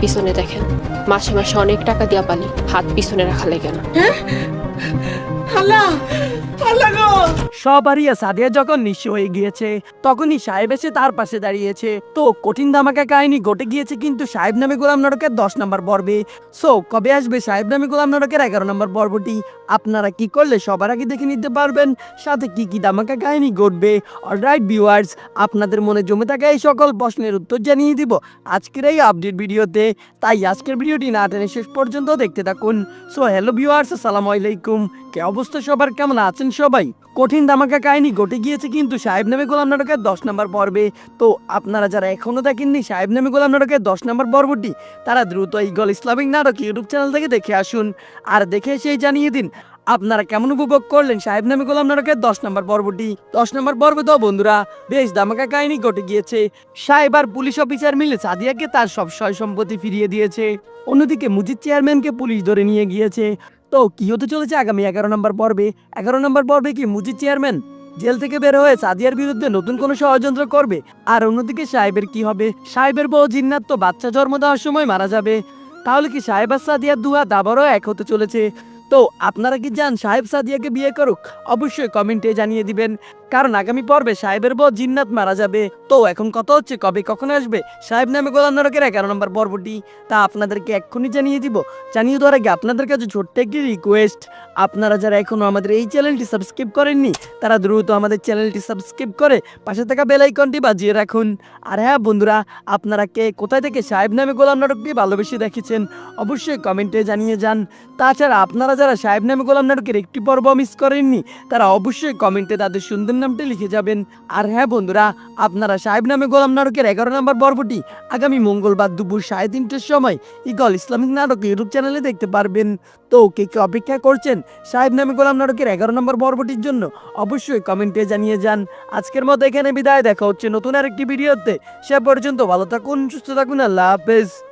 পিছনে দেখেন মাসে মাসে অনেক টাকা দিয়া পালি হাত পিছনে রাখা লাগে না। হ্যাঁ? সবারই সাদিয়া যখন নিঃস্ব হয়ে গিয়েছে, তখনই সাহেব এসে তার পাশে দাঁড়িয়েছে। তো কঠিন ধামাকা কাহিনী ঘটে গিয়েছে কিন্তু সাহেব নামে গোলাম নরকের দশ নম্বর পর্বে। সো, কবে আসবে সাহেব নামে গোলাম নরকের এগারো নম্বর পর্বটি? আপনারা কি করলে সবার আগে দেখে নিতে পারবেন? সাথে কি কি ধামাকা কাহিনী ঘটবে? অলরাইট ভিউয়ার্স আপনাদের মনে জমে থাকা এই সকল প্রশ্নের উত্তর জানিয়ে দিব আজকের এই আপডেট ভিডিওতে। তাই আজকের ভিডিওটি না টেনে শেষ পর্যন্ত দেখতে থাকুন। সো হ্যালো ভিউয়ার্স আসসালামু আলাইকুম। কে অবস্থা সবার? কেমন আছেন সবাই। কঠিন ধামাকা কাহিনী ঘটে গিয়েছে কিন্তু সাহেব নামে গোলাম নাটকের দশ নম্বর পর্বে। তো আপনারা যারা এখনও দেখেননি সাহেব নামে গোলাম নাটকের দশ নম্বর পর্বটি, তারা দ্রুত ইগল ইসলামিক নাটক ইউটিউব চ্যানেল থেকে দেখে আসুন। আর দেখে সেই জানিয়ে দিন, আপনারা কেমন উপভোগ করলেন সাহেব নামে গোলাম নাটকের দশ নম্বর পর্বটি? দশ নম্বর পর্বে তো বন্ধুরা, বেশ ধামাকা কাহিনী ঘটে গিয়েছে। সাহেব আর পুলিশ অফিসার মিলে সাদিয়াকে তার সব সয় সম্পত্তি ফিরিয়ে দিয়েছে। অন্যদিকে মুজিদ চেয়ারম্যানকে পুলিশ ধরে নিয়ে গিয়েছে। তো কি হতে চলেছে আগামী এগারো নম্বর পর্বে? এগারো নম্বর পর্বে কি মুজিদ চেয়ারম্যান জেল থেকে বের হয়ে সাদিয়ার বিরুদ্ধে নতুন কোনো ষড়যন্ত্র করবে? আর অন্যদিকে সাহেবের কি হবে? সাহেবের বউ জিন্নাত তো বাচ্চা জন্ম দেওয়ার সময় মারা যাবে। তাহলে কি সাহেব আর সাদিয়ার দুহাত আবারও এক হতে চলেছে? তো আপনারা কি যান সাহেব সাদিয়াকে বিয়ে করুক? অবশ্যই কমেন্টে জানিয়ে দিবেন। কারণ আগামী পর্বে সাহেবের বউ জিন্নাত মারা যাবে। তো এখন কত হচ্ছে কবে কখন আসবে? সাহেব নামে গোলাম নরকের এগারো নম্বর পর্বটি। তা আপনাদেরকে এক্ষুনি জানিয়ে দিব। জানিয়ে দেওয়ার আগে আপনাদের কাছে ছোট্ট একটি রিকোয়েস্ট আপনারা যারা এখনও আমাদের এই চ্যানেলটি সাবস্ক্রাইব করেননি, তারা দ্রুত আমাদের চ্যানেলটি সাবস্ক্রাইব করে পাশে থাকা বেল আইকনটি বাজিয়ে রাখুন। আর হ্যাঁ বন্ধুরা, আপনারা কে কোথায় থেকে সাহেব নামে গোলাম নাটকটি ভালোবেসে দেখেছেন, অবশ্যই কমেন্টে জানিয়ে যান। তাছাড়া আপনারা যারা সাহেব নামে গোলাম নাটকের একটি পর্ব মিস করেননি, তারা অবশ্যই কমেন্টে তাদের সুন্দর নামটি লিখে যাবেন। আর হ্যাঁ বন্ধুরা, আপনারা সাহেব নামে গোলাম নাটকের এগারো নম্বর পর্বটি আগামী মঙ্গলবার দুপুর সাড়ে তিনটের সময় ইগল ইসলামিক নাটক ইউটিউব চ্যানেলে দেখতে পারবেন। তো কে কে অপেক্ষা করছেন সাহেব নামে গোলাম নাটকের এগারো নম্বর পর্বটির জন্য অবশ্যই কমেন্টে জানিয়ে যান। আজকের মতো এখানে বিদায়, দেখা হচ্ছে নতুন আরেকটি ভিডিওতে। সে পর্যন্ত ভালো থাকুন, সুস্থ থাকুন, আল্লাহ হাফেজ।